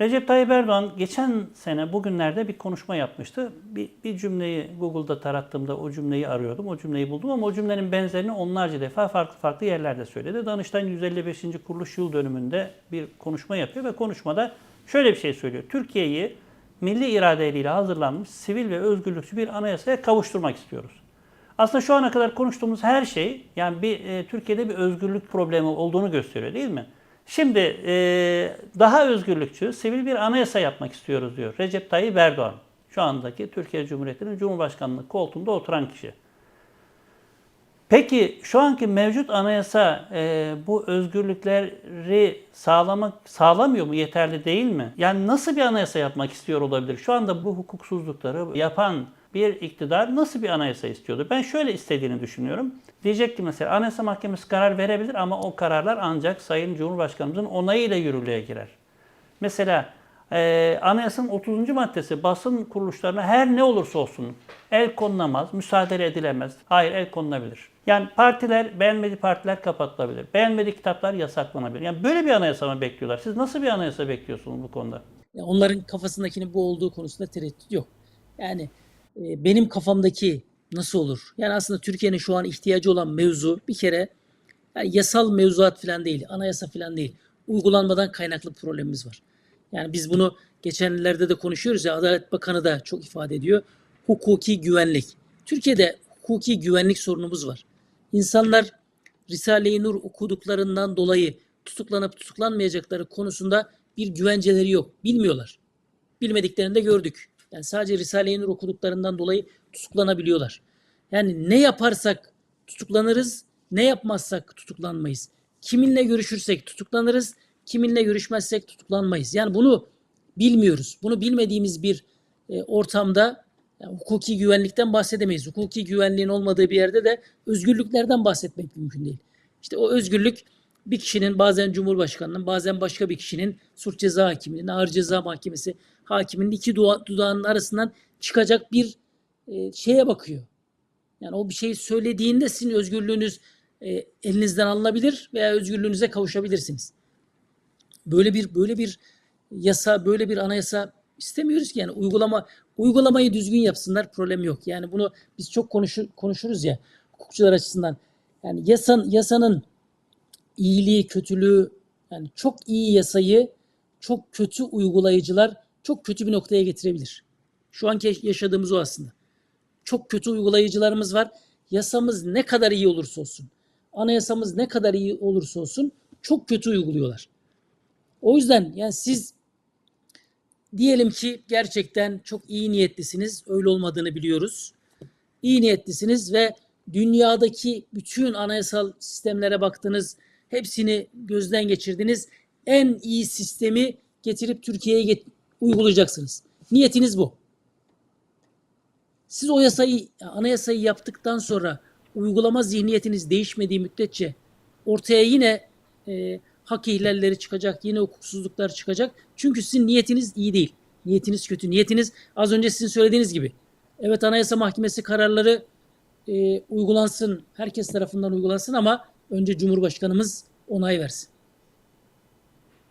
Recep Tayyip Erdoğan geçen sene bugünlerde bir konuşma yapmıştı. Bir, bir cümleyi Google'da tarattığımda o cümleyi arıyordum. O cümleyi buldum ama o cümlenin benzerini onlarca defa farklı farklı yerlerde söyledi. Danıştay'ın 155. kuruluş yıl dönümünde bir konuşma yapıyor ve konuşmada şöyle bir şey söylüyor. Türkiye'yi milli irade eliyle hazırlanmış sivil ve özgürlükçü bir anayasaya kavuşturmak istiyoruz. Aslında şu ana kadar konuştuğumuz her şey yani bir e, Türkiye'de bir özgürlük problemi olduğunu gösteriyor değil mi? Şimdi e, daha özgürlükçü sivil bir anayasa yapmak istiyoruz diyor Recep Tayyip Erdoğan. Şu andaki Türkiye Cumhuriyeti'nin Cumhurbaşkanlığı koltuğunda oturan kişi. Peki şu anki mevcut anayasa e, bu özgürlükleri sağlamak sağlamıyor mu? Yeterli değil mi? Yani nasıl bir anayasa yapmak istiyor olabilir? Şu anda bu hukuksuzlukları yapan bir iktidar nasıl bir anayasa istiyordu? Ben şöyle istediğini düşünüyorum. Diyecek ki mesela Anayasa Mahkemesi karar verebilir ama o kararlar ancak Sayın Cumhurbaşkanımızın onayıyla yürürlüğe girer. Mesela e, Anayasa'nın 30. maddesi basın kuruluşlarına her ne olursa olsun el konulmaz, müsaade edilemez. Hayır el konulabilir. Yani partiler, beğenmediği partiler kapatılabilir. Beğenmediği kitaplar yasaklanabilir. Yani böyle bir anayasa mı bekliyorlar? Siz nasıl bir anayasa bekliyorsunuz bu konuda? Onların kafasındakinin bu olduğu konusunda tereddüt yok. Yani benim kafamdaki nasıl olur? Yani aslında Türkiye'nin şu an ihtiyacı olan mevzu bir kere yani yasal mevzuat falan değil, anayasa falan değil. Uygulanmadan kaynaklı problemimiz var. Yani biz bunu geçenlerde de konuşuyoruz ya Adalet Bakanı da çok ifade ediyor. Hukuki güvenlik. Türkiye'de hukuki güvenlik sorunumuz var. İnsanlar Risale-i Nur okuduklarından dolayı tutuklanıp tutuklanmayacakları konusunda bir güvenceleri yok. Bilmiyorlar. Bilmediklerini de gördük. Yani sadece Risale-i Nur okuduklarından dolayı tutuklanabiliyorlar. Yani ne yaparsak tutuklanırız, ne yapmazsak tutuklanmayız. Kiminle görüşürsek tutuklanırız, kiminle görüşmezsek tutuklanmayız. Yani bunu bilmiyoruz. Bunu bilmediğimiz bir e, ortamda yani hukuki güvenlikten bahsedemeyiz. Hukuki güvenliğin olmadığı bir yerde de özgürlüklerden bahsetmek mümkün değil. İşte o özgürlük bir kişinin bazen Cumhurbaşkanının bazen başka bir kişinin suç ceza hakiminin, ağır ceza mahkemesi hakiminin iki dua, dudağının arasından çıkacak bir e, şeye bakıyor. Yani o bir şeyi söylediğinde sizin özgürlüğünüz e, elinizden alınabilir veya özgürlüğünüze kavuşabilirsiniz. Böyle bir böyle bir yasa, böyle bir anayasa istemiyoruz ki yani uygulama uygulamayı düzgün yapsınlar problem yok. Yani bunu biz çok konuşur, konuşuruz ya hukukçular açısından. Yani yasan, yasanın iyiliği, kötülüğü yani çok iyi yasayı çok kötü uygulayıcılar çok kötü bir noktaya getirebilir. Şu anki yaşadığımız o aslında. Çok kötü uygulayıcılarımız var. Yasamız ne kadar iyi olursa olsun, anayasamız ne kadar iyi olursa olsun çok kötü uyguluyorlar. O yüzden yani siz diyelim ki gerçekten çok iyi niyetlisiniz. Öyle olmadığını biliyoruz. İyi niyetlisiniz ve dünyadaki bütün anayasal sistemlere baktınız. Hepsini gözden geçirdiniz. En iyi sistemi getirip Türkiye'ye get- uygulayacaksınız. Niyetiniz bu. Siz o yasayı, anayasayı yaptıktan sonra uygulama zihniyetiniz değişmediği müddetçe ortaya yine e, hak ihlalleri çıkacak, yine hukuksuzluklar çıkacak. Çünkü sizin niyetiniz iyi değil. Niyetiniz kötü. Niyetiniz az önce sizin söylediğiniz gibi. Evet Anayasa Mahkemesi kararları e, uygulansın, herkes tarafından uygulansın ama önce Cumhurbaşkanımız onay versin.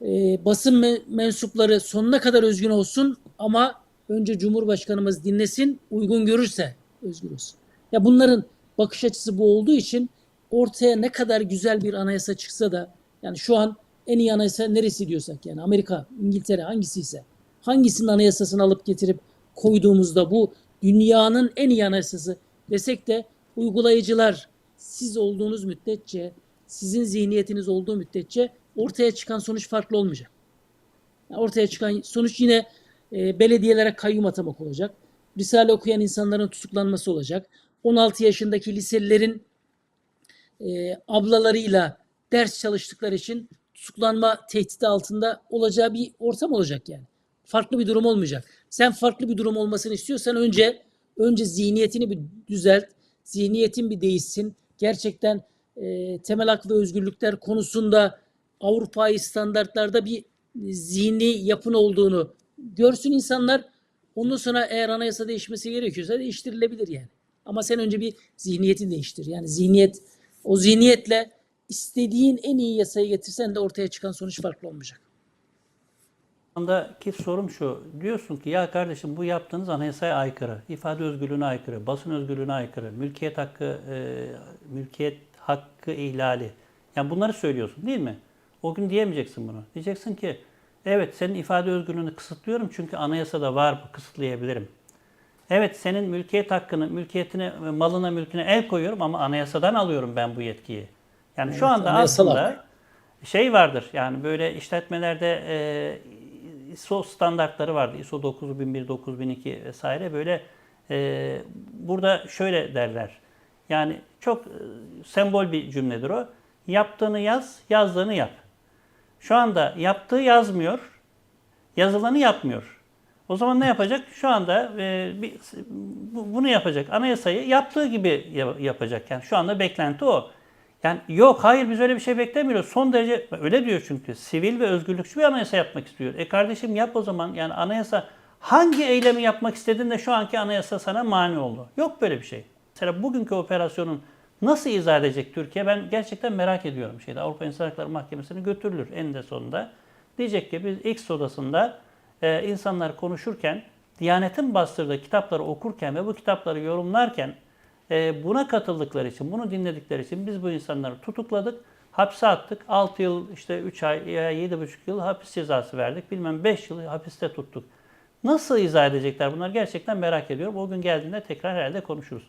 E, basın me- mensupları sonuna kadar özgün olsun ama önce Cumhurbaşkanımız dinlesin, uygun görürse özgür olsun. Ya bunların bakış açısı bu olduğu için ortaya ne kadar güzel bir anayasa çıksa da yani şu an en iyi anayasa neresi diyorsak yani Amerika, İngiltere hangisi ise hangisinin anayasasını alıp getirip koyduğumuzda bu dünyanın en iyi anayasası desek de uygulayıcılar siz olduğunuz müddetçe, sizin zihniyetiniz olduğu müddetçe ortaya çıkan sonuç farklı olmayacak. Yani ortaya çıkan sonuç yine e, belediyelere kayyum atamak olacak. Risale okuyan insanların tutuklanması olacak. 16 yaşındaki liselilerin e, ablalarıyla ders çalıştıkları için tutuklanma tehdidi altında olacağı bir ortam olacak yani. Farklı bir durum olmayacak. Sen farklı bir durum olmasını istiyorsan önce önce zihniyetini bir düzelt. Zihniyetin bir değişsin. Gerçekten e, temel hak ve özgürlükler konusunda Avrupa'yı standartlarda bir zihni yapın olduğunu görsün insanlar. Ondan sonra eğer anayasa değişmesi gerekiyorsa değiştirilebilir yani. Ama sen önce bir zihniyeti değiştir. Yani zihniyet o zihniyetle istediğin en iyi yasayı getirsen de ortaya çıkan sonuç farklı olmayacak. Andaki sorum şu. Diyorsun ki ya kardeşim bu yaptığınız anayasaya aykırı, ifade özgürlüğüne aykırı, basın özgürlüğüne aykırı, mülkiyet hakkı e, mülkiyet hakkı ihlali. Yani bunları söylüyorsun değil mi? O gün diyemeyeceksin bunu. Diyeceksin ki evet senin ifade özgürlüğünü kısıtlıyorum çünkü anayasada var bu kısıtlayabilirim. Evet senin mülkiyet hakkını, mülkiyetine, malına, mülküne el koyuyorum ama anayasadan alıyorum ben bu yetkiyi. Yani şu Evet, anda anayasal aslında şey vardır yani böyle işletmelerde e, ISO standartları vardı. ISO 9001, 9002 vesaire böyle e, burada şöyle derler. Yani çok e, sembol bir cümledir o. Yaptığını yaz, yazdığını yap. Şu anda yaptığı yazmıyor, yazılanı yapmıyor. O zaman ne yapacak? Şu anda e, bir, bu- bunu yapacak. Anayasayı yaptığı gibi ya- yapacak. Yani şu anda beklenti o. Yani yok hayır biz öyle bir şey beklemiyoruz. Son derece öyle diyor çünkü. Sivil ve özgürlükçü bir anayasa yapmak istiyor. E kardeşim yap o zaman. Yani anayasa hangi eylemi yapmak istedin de şu anki anayasa sana mani oldu? Yok böyle bir şey. Mesela bugünkü operasyonun nasıl izah edecek Türkiye? Ben gerçekten merak ediyorum. Şeyde Avrupa İnsan Hakları Mahkemesi'ne götürülür eninde sonunda. Diyecek ki biz X odasında e, insanlar konuşurken, Diyanet'in bastırdığı kitapları okurken ve bu kitapları yorumlarken e, buna katıldıkları için, bunu dinledikleri için biz bu insanları tutukladık, hapse attık. 6 yıl, işte 3 ay, ya 7,5 yıl hapis cezası verdik. Bilmem 5 yıl hapiste tuttuk. Nasıl izah edecekler bunlar gerçekten merak ediyorum. O gün geldiğinde tekrar herhalde konuşuruz.